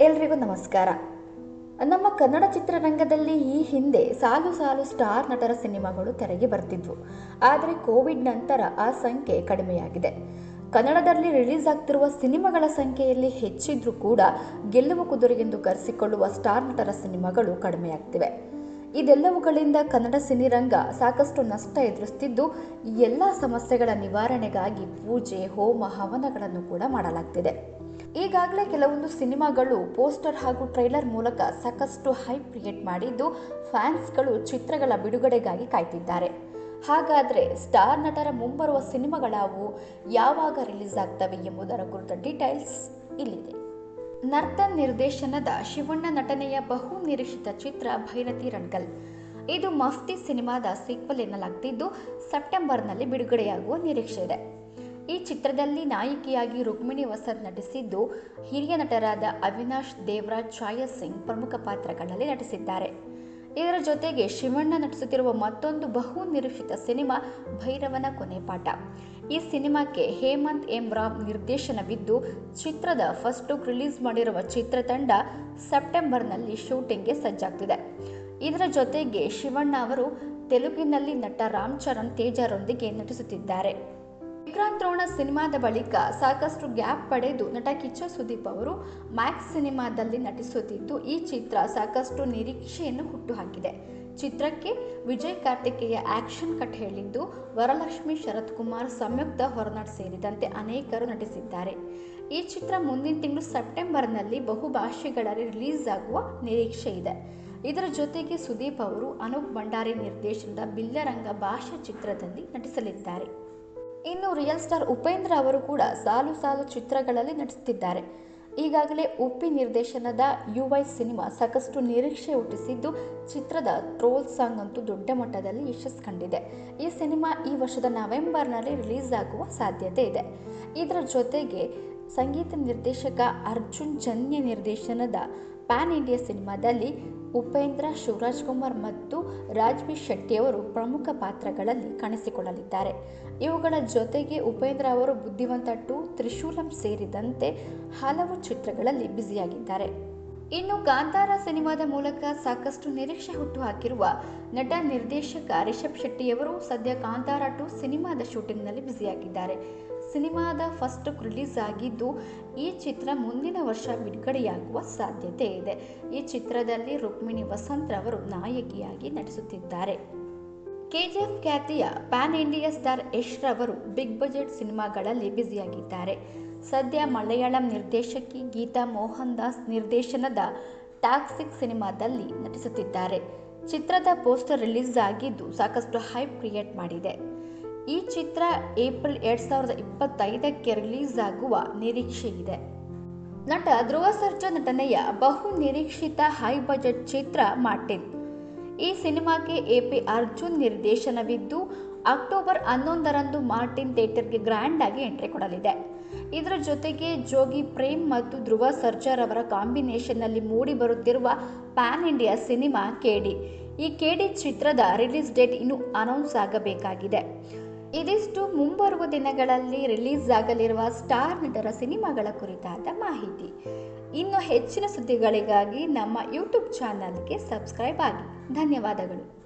ಎಲ್ರಿಗೂ ನಮಸ್ಕಾರ. ನಮ್ಮ ಕನ್ನಡ ಚಿತ್ರರಂಗದಲ್ಲಿ ಈ ಹಿಂದೆ ಸಾಲು ಸಾಲು ಸ್ಟಾರ್ ನಟರ ಸಿನಿಮಾಗಳು ತೆರೆಗೆ ಬರ್ತಿದ್ವು. ಆದರೆ ಕೋವಿಡ್ ನಂತರ ಆ ಸಂಖ್ಯೆ ಕಡಿಮೆಯಾಗಿದೆ. ಕನ್ನಡದಲ್ಲಿ ರಿಲೀಸ್ ಆಗ್ತಿರುವ ಸಿನಿಮಾಗಳ ಸಂಖ್ಯೆಯಲ್ಲಿ ಹೆಚ್ಚಿದ್ರೂ ಕೂಡ ಗೆಲ್ಲುವ ಕುದುರೆಗೆಂದು ಕರೆಸಿಕೊಳ್ಳುವ ಸ್ಟಾರ್ ನಟರ ಸಿನಿಮಾಗಳು ಕಡಿಮೆಯಾಗ್ತಿವೆ. ಇದೆಲ್ಲವುಗಳಿಂದ ಕನ್ನಡ ಸಿನಿರಂಗ ಸಾಕಷ್ಟು ನಷ್ಟ ಎದುರಿಸುತ್ತಿದ್ದು ಈ ಎಲ್ಲ ಸಮಸ್ಯೆಗಳ ನಿವಾರಣೆಗಾಗಿ ಪೂಜೆ, ಹೋಮ, ಹವನಗಳನ್ನು ಕೂಡ ಮಾಡಲಾಗ್ತಿದೆ. ಈಗಾಗಲೇ ಕೆಲವೊಂದು ಸಿನಿಮಾಗಳು, ಪೋಸ್ಟರ್ ಹಾಗೂ ಟ್ರೈಲರ್ ಮೂಲಕ ಸಾಕಷ್ಟು ಹೈಪ್ ಕ್ರಿಯೇಟ್ ಮಾಡಿದ್ದು ಫ್ಯಾನ್ಸ್ಗಳು ಚಿತ್ರಗಳ ಬಿಡುಗಡೆಗಾಗಿ ಕಾಯ್ತಿದ್ದಾರೆ. ಹಾಗಾದರೆ ಸ್ಟಾರ್ ನಟರ ಮುಂಬರುವ ಸಿನಿಮಾಗಳಾವು ಯಾವಾಗ ರಿಲೀಸ್ ಆಗ್ತವೆ ಎಂಬುದರ ಕುರಿತ ಡೀಟೈಲ್ಸ್ ಇಲ್ಲಿದೆ. ನರ್ತನ್ ನಿರ್ದೇಶನದ ಶಿವಣ್ಣ ನಟನೆಯ ಬಹು ನಿರೀಕ್ಷಿತ ಚಿತ್ರ ಭೈರತಿ ರಣಗಲ್. ಇದು ಮಫ್ತಿ ಸಿನಿಮಾದ ಸೀಕ್ವಲ್ ಎನ್ನಲಾಗ್ತಿದ್ದು ಸೆಪ್ಟೆಂಬರ್ನಲ್ಲಿ ಬಿಡುಗಡೆಯಾಗುವ ನಿರೀಕ್ಷೆ ಇದೆ. ಈ ಚಿತ್ರದಲ್ಲಿ ನಾಯಕಿಯಾಗಿ ರುಕ್ಮಿಣಿ ವಸಂತ್ ನಟಿಸಿದ್ದು, ಹಿರಿಯ ನಟರಾದ ಅವಿನಾಶ್ ದೇವರಾಜ್, ಛಾಯಾ ಸಿಂಗ್ ಪ್ರಮುಖ ಪಾತ್ರಗಳಲ್ಲಿ ನಟಿಸಿದ್ದಾರೆ. ಇದರ ಜೊತೆಗೆ ಶಿವಣ್ಣ ನಟಿಸುತ್ತಿರುವ ಮತ್ತೊಂದು ಬಹು ನಿರೀಕ್ಷಿತ ಸಿನಿಮಾ, ಭೈರವನ ಕೊನೆ ಪಾಠ. ಈ ಸಿನಿಮಾಕ್ಕೆ ಹೇಮಂತ್ ಎಂ ರಾವ್ ನಿರ್ದೇಶನವಿದ್ದು, ಚಿತ್ರದ ಫಸ್ಟ್ ಲುಕ್ ರಿಲೀಸ್ ಮಾಡಿರುವ ಚಿತ್ರತಂಡ ಸೆಪ್ಟೆಂಬರ್ನಲ್ಲಿ ಶೂಟಿಂಗ್ಗೆ ಸಜ್ಜಾಗ್ತಿದೆ. ಇದರ ಜೊತೆಗೆ ಶಿವಣ್ಣ ಅವರು ತೆಲುಗಿನಲ್ಲಿ ನಟ ರಾಮ್ ಚರಣ್ ತೇಜರೊಂದಿಗೆ ನಟಿಸುತ್ತಿದ್ದಾರೆ. ವಿಕ್ರಾಂತ್ ಸಿನಿಮಾದ ಬಳಿಕ ಸಾಕಷ್ಟು ಗ್ಯಾಪ್ ಪಡೆದು ನಟ ಕಿಚ್ಚ ಸುದೀಪ್ ಅವರು ಮ್ಯಾಕ್ಸ್ ಸಿನಿಮಾದಲ್ಲಿ ನಟಿಸುತ್ತಿದ್ದು, ಈ ಚಿತ್ರ ಸಾಕಷ್ಟು ನಿರೀಕ್ಷೆಯನ್ನು ಹುಟ್ಟುಹಾಕಿದೆ. ಚಿತ್ರಕ್ಕೆ ವಿಜಯ್ ಕಾರ್ತಿಕೇಯ ಆಕ್ಷನ್ ಕಟ್ ಹೇಳಿದ್ದು, ವರಲಕ್ಷ್ಮಿ ಶರತ್ ಕುಮಾರ್ ಸಂಯುಕ್ತ ಹೊರನಾಡ್ ಸೇರಿದಂತೆ ಅನೇಕರು ನಟಿಸಿದ್ದಾರೆ. ಈ ಚಿತ್ರ ಮುಂದಿನ ತಿಂಗಳು ಸೆಪ್ಟೆಂಬರ್ನಲ್ಲಿ ಬಹುಭಾಷೆಗಳಲ್ಲಿ ರಿಲೀಸ್ ಆಗುವ ನಿರೀಕ್ಷೆ ಇದೆ. ಇದರ ಜೊತೆಗೆ ಸುದೀಪ್ ಅವರು ಅನೂಪ್ ಭಂಡಾರಿ ನಿರ್ದೇಶನದ ಬಿಲ್ಲರಂಗ ಭಾಷಾ ಚಿತ್ರದಲ್ಲಿ ನಟಿಸಲಿದ್ದಾರೆ. ಇನ್ನು ರಿಯಲ್ ಸ್ಟಾರ್ ಉಪೇಂದ್ರ ಅವರು ಕೂಡ ಸಾಲು ಸಾಲು ಚಿತ್ರಗಳಲ್ಲಿ ನಟಿಸುತ್ತಿದ್ದಾರೆ. ಈಗಾಗಲೇ ಉಪ್ಪಿ ನಿರ್ದೇಶನದ ಯು ವೈ ಸಿನಿಮಾ ಸಾಕಷ್ಟು ನಿರೀಕ್ಷೆ ಹುಟ್ಟಿಸಿದ್ದು, ಚಿತ್ರದ ಟ್ರೋಲ್ ಸಾಂಗ್ ಅಂತೂ ದೊಡ್ಡ ಮಟ್ಟದಲ್ಲಿ ಯಶಸ್ಸು ಕಂಡಿದೆ. ಈ ಸಿನಿಮಾ ಈ ವರ್ಷದ ನವೆಂಬರ್ನಲ್ಲಿ ರಿಲೀಸ್ ಆಗುವ ಸಾಧ್ಯತೆ ಇದೆ. ಇದರ ಜೊತೆಗೆ ಸಂಗೀತ ನಿರ್ದೇಶಕ ಅರ್ಜುನ್ ಜನ್ಯ ನಿರ್ದೇಶನದ ಪ್ಯಾನ್ ಇಂಡಿಯಾ ಸಿನಿಮಾದಲ್ಲಿ ಉಪೇಂದ್ರ, ಶಿವರಾಜ್ಕುಮಾರ್ ಮತ್ತು ರಾಜ್ವಿ ಶೆಟ್ಟಿಯವರು ಪ್ರಮುಖ ಪಾತ್ರಗಳಲ್ಲಿ ಕಾಣಿಸಿಕೊಳ್ಳಲಿದ್ದಾರೆ. ಇವುಗಳ ಜೊತೆಗೆ ಉಪೇಂದ್ರ ಅವರು ಬುದ್ಧಿವಂತ ಟು ತ್ರಿಶೂಲಂ ಸೇರಿದಂತೆ ಹಲವು ಚಿತ್ರಗಳಲ್ಲಿ ಬ್ಯುಸಿಯಾಗಿದ್ದಾರೆ. ಇನ್ನು ಕಾಂತಾರ ಸಿನಿಮಾದ ಮೂಲಕ ಸಾಕಷ್ಟು ನಿರೀಕ್ಷೆ ಹುಟ್ಟುಹಾಕಿರುವ ನಟ ನಿರ್ದೇಶಕ ರಿಷಬ್ ಶೆಟ್ಟಿಯವರು ಸದ್ಯ ಕಾಂತಾರ ಟು ಸಿನಿಮಾದ ಶೂಟಿಂಗ್ನಲ್ಲಿ ಬ್ಯುಸಿಯಾಗಿದ್ದಾರೆ. ಸಿನಿಮಾದ ಫಸ್ಟ್ ರಿಲೀಸ್ ಆಗಿದ್ದು, ಈ ಚಿತ್ರ ಮುಂದಿನ ವರ್ಷ ಬಿಡುಗಡೆಯಾಗುವ ಸಾಧ್ಯತೆ ಇದೆ. ಈ ಚಿತ್ರದಲ್ಲಿ ರುಕ್ಮಿಣಿ ವಸಂತ್ ರವರು ನಾಯಕಿಯಾಗಿ ನಟಿಸುತ್ತಿದ್ದಾರೆ. ಕೆಜಿಎಫ್ ಖ್ಯಾತಿಯ ಪ್ಯಾನ್ ಇಂಡಿಯಾ ಸ್ಟಾರ್ ಯಶ್ ರವರು ಬಿಗ್ ಬಜೆಟ್ ಸಿನಿಮಾಗಳಲ್ಲಿ ಬ್ಯುಸಿಯಾಗಿದ್ದಾರೆ. ಸದ್ಯ ಮಲಯಾಳಂ ನಿರ್ದೇಶಕಿ ಗೀತಾ ಮೋಹನ್ ದಾಸ್ ನಿರ್ದೇಶನದ ಟಾಕ್ಸಿಕ್ ಸಿನಿಮಾದಲ್ಲಿ ನಟಿಸುತ್ತಿದ್ದಾರೆ. ಚಿತ್ರದ ಪೋಸ್ಟರ್ ರಿಲೀಸ್ ಆಗಿದ್ದು ಸಾಕಷ್ಟು ಹೈಪ್ ಕ್ರಿಯೇಟ್ ಮಾಡಿದೆ. ಈ ಚಿತ್ರ ಏಪ್ರಿಲ್ ಎರಡ್ ಸಾವಿರದ ಇಪ್ಪತ್ತೈದಕ್ಕೆ ರಿಲೀಸ್ ಆಗುವ ನಿರೀಕ್ಷೆ ಇದೆ. ನಟ ಧ್ರುವ ಸರ್ಜಾ ನಟನೆಯ ಬಹು ನಿರೀಕ್ಷಿತ ಹೈ ಬಜೆಟ್ ಚಿತ್ರ ಮಾರ್ಟಿನ್. ಈ ಸಿನಿಮಾಗೆ ಎ ಪಿ ಅರ್ಜುನ್ ನಿರ್ದೇಶನವಿದ್ದು, ಅಕ್ಟೋಬರ್ ಹನ್ನೊಂದರಂದು ಮಾರ್ಟಿನ್ ಥಿಯೇಟರ್ಗೆ ಗ್ರ್ಯಾಂಡ್ ಆಗಿ ಎಂಟ್ರಿ ಕೊಡಲಿದೆ. ಇದರ ಜೊತೆಗೆ ಜೋಗಿ ಪ್ರೇಮ್ ಮತ್ತು ಧ್ರುವ ಸರ್ಜಾರ್ ಅವರ ಕಾಂಬಿನೇಷನ್ನಲ್ಲಿ ಮೂಡಿ ಬರುತ್ತಿರುವ ಪ್ಯಾನ್ ಇಂಡಿಯಾ ಸಿನಿಮಾ ಕೆಡಿ. ಈ ಕೆಡಿ ಚಿತ್ರದ ರಿಲೀಸ್ ಡೇಟ್ ಇನ್ನೂ ಅನೌನ್ಸ್ ಆಗಬೇಕಾಗಿದೆ. ಇದಿಷ್ಟು ಮುಂಬರುವ ದಿನಗಳಲ್ಲಿ ರಿಲೀಸ್ ಆಗಲಿರುವ ಸ್ಟಾರ್ ನಟರ ಸಿನಿಮಾಗಳ ಕುರಿತಾದ ಮಾಹಿತಿ. ಇನ್ನು ಹೆಚ್ಚಿನ ಸುದ್ದಿಗಳಿಗಾಗಿ ನಮ್ಮ ಯೂಟ್ಯೂಬ್ ಚಾನಲ್ಗೆ ಸಬ್ಸ್ಕ್ರೈಬ್ ಆಗಿ. ಧನ್ಯವಾದಗಳು.